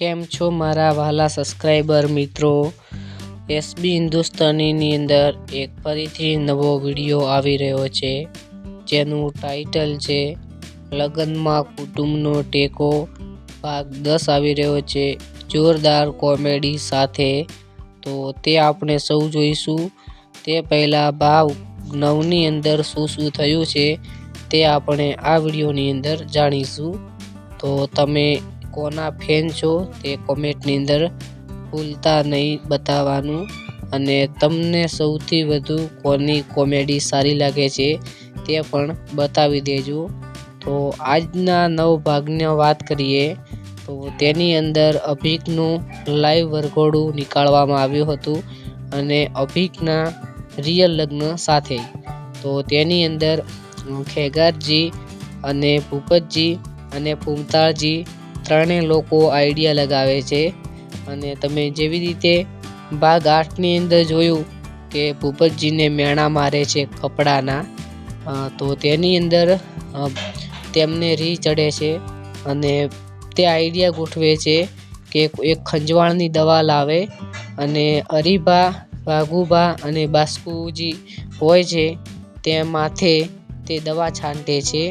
કેમ છો મારા વહાલા સબસ્ક્રાઈબર મિત્રો? એસબી હિન્દુસ્તાનીની અંદર એક ફરીથી નવો વીડિયો આવી રહ્યો છે, જેનું ટાઇટલ છે, લગ્નમાં કુટુંબનો ટેકો ભાગ દસ આવી રહ્યો છે, જોરદાર કોમેડી સાથે. તો તે આપણે સૌ જોઈશું. તે પહેલાં ભાવ નવની અંદર શું શું થયું છે, તે આપણે આ વિડીયોની અંદર જાણીશું. તો તમે કોના ફેન છો તે કોમેન્ટની અંદર ભૂલતા નહીં બતાવવાનું. અને તમને સૌથી વધુ કોની કોમેડી સારી લાગે છે તે પણ બતાવી દેજો. તો આજના નવ ભાગની વાત કરીએ તો તેની અંદર અભિકનું લાઈવ વરઘોડું નીકાળવામાં આવ્યું હતું અને અભિકના રિયલ લગ્ન સાથે. તો તેની અંદર ખેગારજી અને ભૂપતજી અને ફૂમતાળજી ત્રણેય લોકો આઈડિયા લગાવે છે અને તમે જેવી રીતે ભાગ આઠની અંદર જોયું કે ભૂપતજીને મેણા મારે છે કપડાના તો તેની અંદર તેમને રી ચડે છે અને તે આઈડિયા ગોઠવે છે કે એક ખંજવાળની દવા લાવે અને અરીબા ભાગુભા અને બાસ્કુજી હોય છે તે માથે તે દવા છાંટે છે.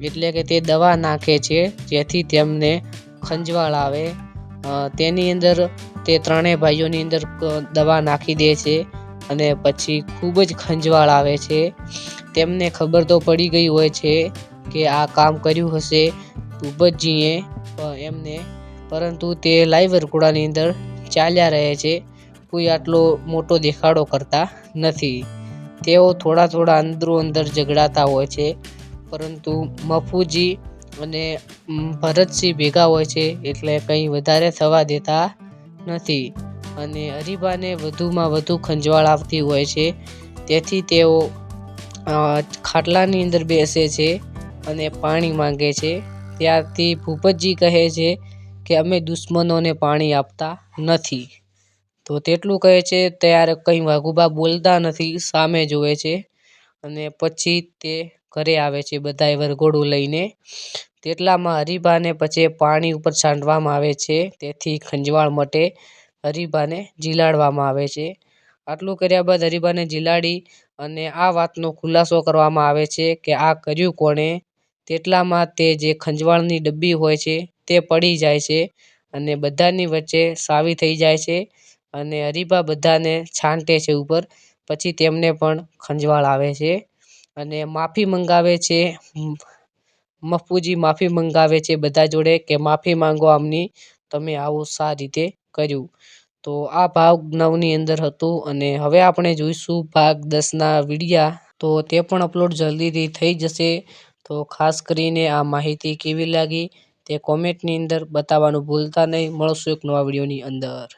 એટલે કે તે દવા નાખે છે જેથી તેમને ખંજવાળ આવે. તેની અંદર તે ત્રણેય ભાઈઓની અંદર દવા નાખી દે છે અને પછી ખૂબ જ ખંજવાળ આવે છે. તેમને ખબર તો પડી ગઈ હોય છે કે આ કામ કર્યું હશે ભૂપતજીએ એમને. પરંતુ તે લાઈવ વરઘોડાની અંદર ચાલ્યા રહે છે. કોઈ આટલો મોટો દેખાડો કરતા નથી. તેઓ થોડા થોડા અંદરો અંદર ઝઘડાતા હોય છે. પરંતુ મફુજી અને ભરતસિંહ ભેગા હોય છે એટલે કંઈ વધારે થવા દેતા નથી. અને હરીબાને વધુમાં વધુ ખંજવાળ આવતી હોય છે. તેથી તેઓ ખાટલાની અંદર બેસે છે અને પાણી માંગે છે. ત્યારથી ભૂપતજી કહે છે કે અમે દુશ્મનોને પાણી આપતા નથી. તો તેટલું કહે છે, ત્યારે કંઈ વાઘુબા બોલતા નથી, સામે જોવે છે. અને પછી તે ઘરે આવે છે બધાએ વરઘોડું લઈને. તેટલામાં હરિભાને પછી પાણી ઉપર છાંટવામાં આવે છે. તેથી ખંજવાળ મટે હરીબાને જીલાડવામાં આવે છે. આટલું કર્યા બાદ હરીબાને જીલાડી અને આ વાતનો ખુલાસો કરવામાં આવે છે કે આ કર્યું કોણે? તેટલામાં તે જે ખંજવાળની ડબ્બી હોય છે તે પડી જાય છે અને બધાની વચ્ચે સાવી થઈ જાય છે અને હરીબા બધાને છાંટે છે ઉપર. પછી તેમને પણ ખંજવાળ આવે છે અને માફી મંગાવે છે. મફુજી માફી મંગાવે છે બધા જોડે કે માફી માંગો આમની, તમે આવું સા રીતે કર્યું? તો આ ભાગ નવની અંદર હતું અને હવે આપણે જોઈશું ભાગ દસના વિડીયા. તો તે પણ અપલોડ જલ્દીથી થઈ જશે. તો ખાસ કરીને આ માહિતી કેવી લાગી તે કોમેન્ટની અંદર બતાવવાનું ભૂલતા નહીં. મળશું એક નવા વિડીયોની અંદર.